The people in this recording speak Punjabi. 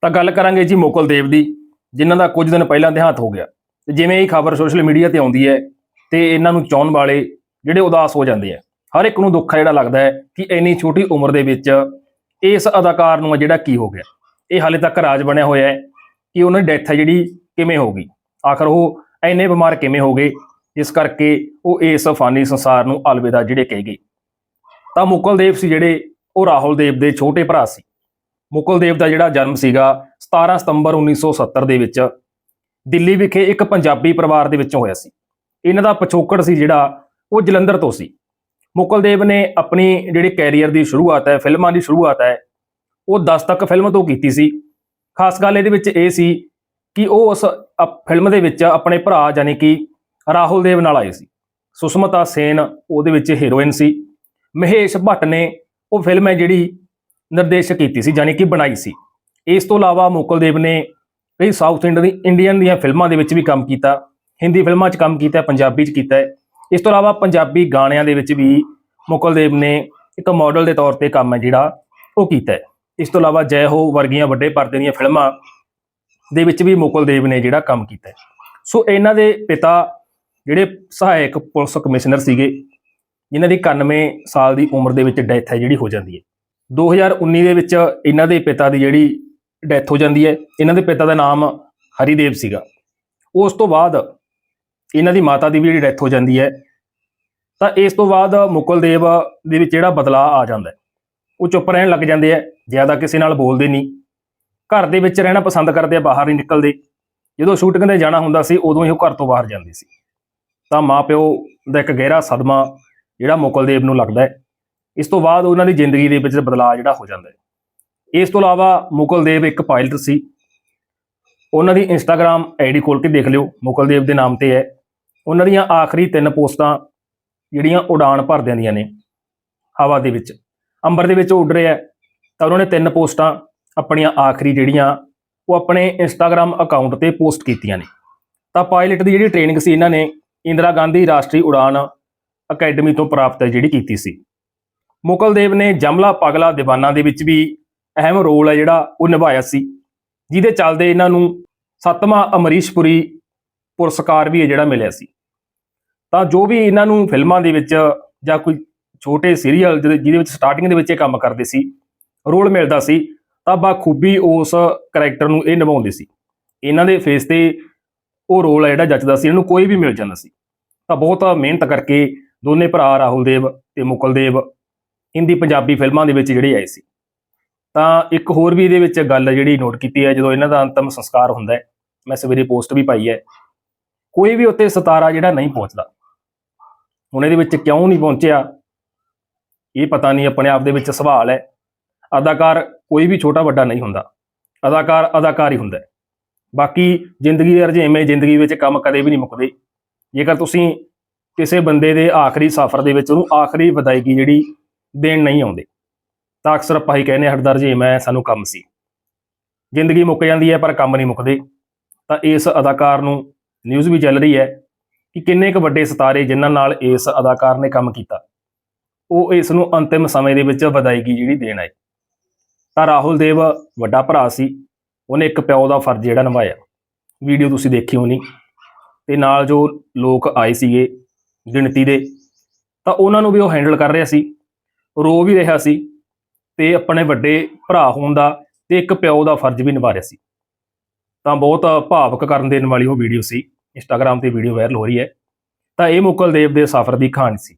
ਤਾਂ ਗੱਲ ਕਰਾਂਗੇ ਜੀ ਮੋਕਲ ਦੇਵ ਦੀ, ਜਿਨ੍ਹਾਂ ਦਾ ਕੁਝ ਦਿਨ ਪਹਿਲਾਂ ਦੇਹਾਂਤ ਹੋ ਗਿਆ। ਤੇ ਜਿਵੇਂ ਇਹ ਖਬਰ ਸੋਸ਼ਲ ਮੀਡੀਆ ਤੇ ਆਉਂਦੀ ਹੈ ਤੇ ਇਹਨਾਂ ਨੂੰ ਚਾਹਣ ਵਾਲੇ ਜਿਹੜੇ ਉਦਾਸ ਹੋ ਜਾਂਦੇ ਆ। ਹਰ ਇੱਕ ਨੂੰ ਦੁੱਖ ਜਿਹੜਾ ਲੱਗਦਾ ਹੈ ਕਿ ਇੰਨੀ ਛੋਟੀ ਉਮਰ ਦੇ ਵਿੱਚ ਇਸ ਅਦਾਕਾਰ ਨੂੰ ਆ ਜਿਹੜਾ ਕੀ ਹੋ ਗਿਆ। ਇਹ ਹਾਲੇ ਤੱਕ ਰਾਜ ਬਣਿਆ ਹੋਇਆ ਹੈ ਕਿ ਉਹਨਾਂ ਦੀ ਡੈਥ ਹੈ ਜਿਹੜੀ ਕਿਵੇਂ ਹੋ ਗਈ? ਆਖਰ ਉਹ ਇੰਨੇ ਬਿਮਾਰ ਕਿਵੇਂ ਹੋ ਗਏ? ਇਸ ਕਰਕੇ ਉਹ ਇਸ ਫਾਨੀ ਸੰਸਾਰ ਨੂੰ ਅਲਵਿਦਾ ਜਿਹੜੇ ਕਹਿ ਗਏ। ਤਾਂ ਮੁਕਲਦੇਵ ਸੀ ਜਿਹੜੇ, ਉਹ ਰਾਹੁਲ ਦੇਵ ਦੇ ਛੋਟੇ ਭਰਾ ਸੀ। ਮੁਕਲਦੇਵ ਦਾ ਜਿਹੜਾ ਜਨਮ ਸੀਗਾ 17 ਸਤੰਬਰ 1970 ਦੇ ਵਿੱਚ ਦਿੱਲੀ ਵਿਖੇ ਇੱਕ ਪੰਜਾਬੀ ਪਰਿਵਾਰ ਦੇ ਵਿੱਚੋਂ ਹੋਇਆ ਸੀ। ਇਹਨਾਂ ਦਾ ਪਿਛੋਕੜ ਸੀ ਜਿਹੜਾ ਉਹ ਜਲੰਧਰ ਤੋਂ ਸੀ। ਮੁਕਲਦੇਵ ਨੇ ਆਪਣੀ ਜਿਹੜੀ ਕੈਰੀਅਰ ਦੀ ਸ਼ੁਰੂਆਤ ਹੈ, ਫਿਲਮਾਂ ਦੀ ਸ਼ੁਰੂਆਤ ਹੈ, ਉਹ 10 ਤੱਕ ਫਿਲਮ ਤੋਂ ਕੀਤੀ ਸੀ। ਖਾਸ ਗੱਲ ਇਹਦੇ ਵਿੱਚ ਇਹ ਸੀ ਕਿ ਉਹ ਉਸ ਅਪ- ਫਿਲਮ ਦੇ ਵਿੱਚ ਆਪਣੇ ਭਰਾ ਯਾਨੀ ਕਿ ਰਾਹੁਲ ਦੇਵ ਨਾਲ ਆਏ ਸੀ। ਸੁਸ਼ਮਤਾ ਸੇਨ ਉਹਦੇ ਵਿੱਚ ਹੀਰੋਇਨ ਸੀ। ਮਹੇਸ਼ ਭੱਟ ਨੇ ਉਹ ਫਿਲਮ ਹੈ ਜਿਹੜੀ ਨਿਰਦੇਸ਼ਕ ਕੀਤੀ ਸੀ ਯਾਨੀ ਕਿ ਬਣਾਈ ਸੀ। ਇਸ ਤੋਂ ਇਲਾਵਾ ਮੁਕਲਦੇਵ ਨੇ ਕਈ ਸਾਊਥ ਇੰਡੀਅਨ ਇੰਡੀਅਨ ਦੀਆਂ ਫਿਲਮਾਂ ਦੇ ਵਿੱਚ ਵੀ ਕੰਮ ਕੀਤਾ, ਹਿੰਦੀ ਫਿਲਮਾਂ 'ਚ ਕੰਮ ਕੀਤਾ, ਪੰਜਾਬੀ 'ਚ ਕੀਤਾ ਇਸ ਤੋਂ ਇਲਾਵਾ ਪੰਜਾਬੀ ਗਾਣਿਆਂ ਦੇ ਵਿੱਚ ਵੀ ਮੁਕਲਦੇਵ ਨੇ ਇੱਕ ਮਾਡਲ ਦੇ ਤੌਰ ਤੇ ਕੰਮ ਹੈ ਜਿਹੜਾ, ਉਹ ਕੀਤਾ ਇਸ ਤੋਂ ਇਲਾਵਾ ਜੈ ਹੋ ਵਰਗੀਆਂ ਵੱਡੇ ਪਰਦੇ ਦੀਆਂ ਫਿਲਮਾਂ ਦੇ ਵਿੱਚ ਵੀ ਮੁਕਲਦੇਵ ਨੇ ਜਿਹੜਾ ਕੰਮ ਕੀਤਾ ਸੋ ਇਹਨਾਂ ਦੇ ਪਿਤਾ ਜਿਹੜੇ ਸਹਾਇਕ ਪੁਲਿਸ ਕਮਿਸ਼ਨਰ ਸੀਗੇ, ਜਿਨ੍ਹਾਂ ਦੀ 91 ਸਾਲ ਦੀ ਉਮਰ ਦੇ ਵਿੱਚ ਡੈਥ ਹੈ, ਜਿਹੜੀ ਹੋ ਜਾਂਦੀ ਹੈ। 2019 ਦੇ ਵਿੱਚ ਇਹਨਾਂ ਦੇ ਪਿਤਾ ਦੀ ਜਿਹੜੀ ਡੈਥ ਹੋ ਜਾਂਦੀ ਹੈ, ਇਹਨਾਂ ਦੇ ਪਿਤਾ ਦਾ ਨਾਮ ਹਰੀਦੇਵ ਸੀਗਾ। ਉਸ ਤੋਂ ਬਾਅਦ ਇਹਨਾਂ ਦੀ ਮਾਤਾ ਦੀ ਵੀ ਜਿਹੜੀ ਡੈਥ ਹੋ ਜਾਂਦੀ ਹੈ, ਤਾਂ ਇਸ ਤੋਂ ਬਾਅਦ ਮੁਕਲਦੇਵ ਦੇ ਵਿੱਚ ਜਿਹੜਾ ਬਦਲਾਅ ਆ ਜਾਂਦਾ ਉਹ ਚੁੱਪ ਰਹਿਣ ਲੱਗ ਜਾਂਦੇ ਆ ਜ਼ਿਆਦਾ ਕਿਸੇ ਨਾਲ ਬੋਲਦੇ ਨਹੀਂ। ਘਰ ਦੇ ਵਿੱਚ ਰਹਿਣਾ ਪਸੰਦ ਕਰਦੇ ਆ, ਬਾਹਰ ਨਹੀਂ ਨਿਕਲਦੇ। ਜਦੋਂ ਸ਼ੂਟਿੰਗ ਤੇ ਜਾਣਾ ਹੁੰਦਾ ਸੀ, ਉਦੋਂ ਹੀ ਉਹ ਘਰ ਤੋਂ ਬਾਹਰ ਜਾਂਦੇ ਸੀ। ਤਾਂ ਮਾਪਿਓ ਦਾ ਇੱਕ ਗਹਿਰਾ ਸਦਮਾ ਜਿਹੜਾ ਮੁਕਲਦੇਵ ਨੂੰ ਲੱਗਦਾ ਹੈ। ਇਸ ਤੋਂ ਬਾਅਦ ਉਹਨਾਂ ਦੀ ਜ਼ਿੰਦਗੀ ਦੇ ਵਿੱਚ ਬਦਲਾਅ ਜਿਹੜਾ ਹੋ ਜਾਂਦਾ ਹੈ। ਇਸ ਤੋਂ ਇਲਾਵਾ ਮੁਕਲਦੇਵ ਇੱਕ ਪਾਇਲਟ ਸੀ। ਉਹਨਾਂ ਦੀ ਇੰਸਟਾਗ੍ਰam ਆਈਡੀ ਖੋਲ ਕੇ ਦੇਖ ਲਿਓ ਮੁਕਲਦੇਵ ਦੇ ਨਾਮ ਤੇ ਹੈ। ਉਹਨਾਂ ਦੀਆਂ ਆਖਰੀ ਤਿੰਨ ਪੋਸਟਾਂ ਜਿਹੜੀਆਂ ਉਡਾਨ ਭਰ ਦਿੰਦੀਆਂ ਨੇ ਹਵਾ ਦੇ ਵਿੱਚ। ਅੰਬਰ ਦੇ ਵਿੱਚ ਉਹ ਉੱਡ ਰਿਹਾ ਤਾਂ ਉਹਨਾਂ ਨੇ ਤਿੰਨ ਪੋਸਟਾਂ ਆਪਣੀਆਂ ਆਖਰੀ ਜਿਹੜੀਆਂ ਉਹ ਆਪਣੇ ਇੰਸਟਾਗ੍ਰam ਅਕਾਊਂਟ ਤੇ ਪੋਸਟ ਕੀਤੀਆਂ ਨੇ। ਤਾਂ ਪਾਇਲਟ ਦੀ ਜਿਹੜੀ ਟ੍ਰੇਨਿੰਗ ਸੀ, ਇਹਨਾਂ ਨੇ ਇੰਦਰਾ ਗਾਂਧੀ ਰਾਸ਼ਟਰੀ ਉਡਾਨ ਅਕੈਡਮੀ ਤੋਂ ਪ੍ਰਾਪਤ ਜਿਹੜੀ ਕੀਤੀ ਸੀ। ਮੁਕਲਦੇਵ ਨੇ ਜਮਲਾ ਪਗਲਾ ਦੀਵਾਨਾ ਦੇ ਵਿੱਚ ਵੀ ਅਹਿਮ ਰੋਲ ਹੈ ਜਿਹੜਾ ਉਹ ਨਿਭਾਇਆ ਸੀ, ਜਿਹਦੇ ਚੱਲਦੇ ਇਹਨਾਂ ਨੂੰ ਸੱਤਵਾਂ ਅਮਰੀਸ਼ਪੁਰੀ ਪੁਰਸਕਾਰ ਵੀ ਹੈ ਜਿਹੜਾ ਮਿਲਿਆ ਸੀ। ਤਾਂ ਜੋ ਵੀ ਇਹਨਾਂ ਨੂੰ ਫਿਲਮਾਂ ਦੇ ਵਿੱਚ ਜਾਂ ਕੋਈ ਛੋਟੇ ਸੀਰੀਅਲ ਜਿਹਦੇ ਵਿੱਚ ਸਟਾਰਟਿੰਗ ਦੇ ਵਿੱਚ ਇਹ ਕੰਮ ਕਰਦੇ ਸੀ, ਰੋਲ ਮਿਲਦਾ ਸੀ, ਤਾਂ ਬਾਖੂਬੀ ਉਸ ਕੈਰੈਕਟਰ ਨੂੰ ਇਹ ਨਿਭਾਉਂਦੇ ਸੀ। ਇਹਨਾਂ ਦੇ ਫੇਸ ਤੇ ਉਹ ਰੋਲ ਹੈ ਜਿਹੜਾ ਜੱਚਦਾ ਸੀ, ਇਹਨੂੰ ਕੋਈ ਵੀ ਮਿਲ ਜਾਂਦਾ ਸੀ। ਤਾਂ ਬਹੁਤ ਮਿਹਨਤ ਕਰਕੇ ਦੋਨੇ ਭਰਾ ਰਾਹੁਲ ਦੇਵ ਤੇ ਮੁਕਲ ਦੇਵ ਹਿੰਦੀ ਪੰਜਾਬੀ ਫਿਲਮਾਂ ਦੇ ਵਿੱਚ ਜਿਹੜੇ ਆਏ ਸੀ। ਤਾਂ ਇੱਕ ਹੋਰ ਵੀ ਇਹਦੇ ਵਿੱਚ ਗੱਲ ਜਿਹੜੀ ਨੋਟ ਕੀਤੀ ਹੈ, ਜਦੋਂ ਇਹਨਾਂ ਦਾ ਅੰਤਮ ਸੰਸਕਾਰ ਹੁੰਦਾ ਹੈ, ਮੈਂ ਸਵੇਰੇ ਪੋਸਟ ਵੀ ਪਾਈ ਹੈ। ਕੋਈ ਵੀ ਉੱਤੇ ਸਤਾਰਾ ਜਿਹੜਾ ਨਹੀਂ ਪਹੁੰਚਦਾ। ਹੁਣ ਇਹਦੇ ਵਿੱਚ ਕਿਉਂ ਨਹੀਂ ਪਹੁੰਚਿਆ? ਇਹ ਪਤਾ ਨਹੀਂ, ਆਪਣੇ ਆਪ ਦੇ ਵਿੱਚ ਸਵਾਲ ਹੈ। ਅਦਾਕਾਰ ਕੋਈ ਵੀ ਛੋਟਾ ਵੱਡਾ ਨਹੀਂ ਹੁੰਦਾ। ਅਦਾਕਾਰ ਅਦਾਕਾਰ ਹੀ ਹੁੰਦਾ ਬਾਕੀ ਜ਼ਿੰਦਗੀ ਦੇ ਰੁਝੇਵੇਂ ਜ਼ਿੰਦਗੀ ਵਿੱਚ ਕੰਮ ਕਦੇ ਵੀ ਨਹੀਂ ਮੁੱਕਦੇ। ਜੇਕਰ ਤੁਸੀਂ ਕਿਸੇ ਬੰਦੇ ਦੇ ਆਖਰੀ ਸਫ਼ਰ ਦੇ ਵਿੱਚ ਉਹਨੂੰ ਆਖਰੀ ਵਿਦਾਇਗੀ ਜਿਹੜੀ ਦੇਣ ਨਹੀਂ ਆਉਂਦੇ। ਤਾਂ ਅਕਸਰ ਆਪਾਂ ਹੀ ਕਹਿੰਦੇ ਹਾਂ ਹਟਦਾ ਮੈਂ, ਸਾਨੂੰ ਕੰਮ ਸੀ। ਜ਼ਿੰਦਗੀ ਮੁੱਕ ਜਾਂਦੀ ਹੈ, ਪਰ ਕੰਮ ਨਹੀਂ ਮੁੱਕਦੇ। ਤਾਂ ਇਸ ਅਦਾਕਾਰ ਨੂੰ ਨਿਊਜ਼ ਵੀ ਚੱਲ ਰਹੀ ਹੈ ਕਿ ਕਿੰਨੇ ਕੁ ਵੱਡੇ ਸਿਤਾਰੇ ਜਿਨ੍ਹਾਂ ਨਾਲ ਇਸ ਅਦਾਕਾਰ ਨੇ ਕੰਮ ਕੀਤਾ। ਉਹ ਇਸ ਨੂੰ ਅੰਤਿਮ ਸਮੇਂ ਦੇ ਵਿੱਚ ਵਿਦਾਇਗੀ ਜਿਹੜੀ ਦੇਣ ਆਏ। ਤਾਂ ਰਾਹੁਲ ਦੇਵ ਵੱਡਾ ਭਰਾ ਸੀ। ਉਹਨੇ ਇੱਕ ਪਿਓ ਦਾ ਫਰਜ਼ ਜਿਹੜਾ ਨਿਭਾਇਆ। ਵੀਡੀਓ ਤੁਸੀਂ ਦੇਖੀ ਹੋਣੀ। ਤੇ ਨਾਲ ਜੋ ਲੋਕ ਆਏ ਸੀਗੇ ਗਿਣਤੀ ਦੇ, ਤਾਂ ਉਹਨਾਂ ਨੂੰ ਵੀ ਉਹ ਹੈਂਡਲ ਕਰ ਰਿਹਾ ਸੀ। ਰੋ ਵੀ ਰਿਹਾ ਸੀ ਤੇ ਆਪਣੇ ਵੱਡੇ ਭਰਾ ਹੋਣ ਦਾ ਤੇ ਇੱਕ ਪਿਓ ਦਾ ਫਰਜ਼ ਵੀ ਨਿਭਾ ਰਿਹਾ ਸੀ। ਤਾਂ ਬਹੁਤ ਭਾਵਕ ਕਰਨ ਦੇਣ ਵਾਲੀ ਉਹ ਵੀਡੀਓ ਸੀ। ਇੰਸਟਾਗ੍ਰam ਤੇ ਵੀਡੀਓ ਵਾਇਰਲ ਹੋ ਰਹੀ ਹੈ। ਤਾਂ ਇਹ ਮੁਕਲਦੇਵ ਦੇ ਸਫ਼ਰ ਦੀ ਕਹਾਣੀ ਸੀ।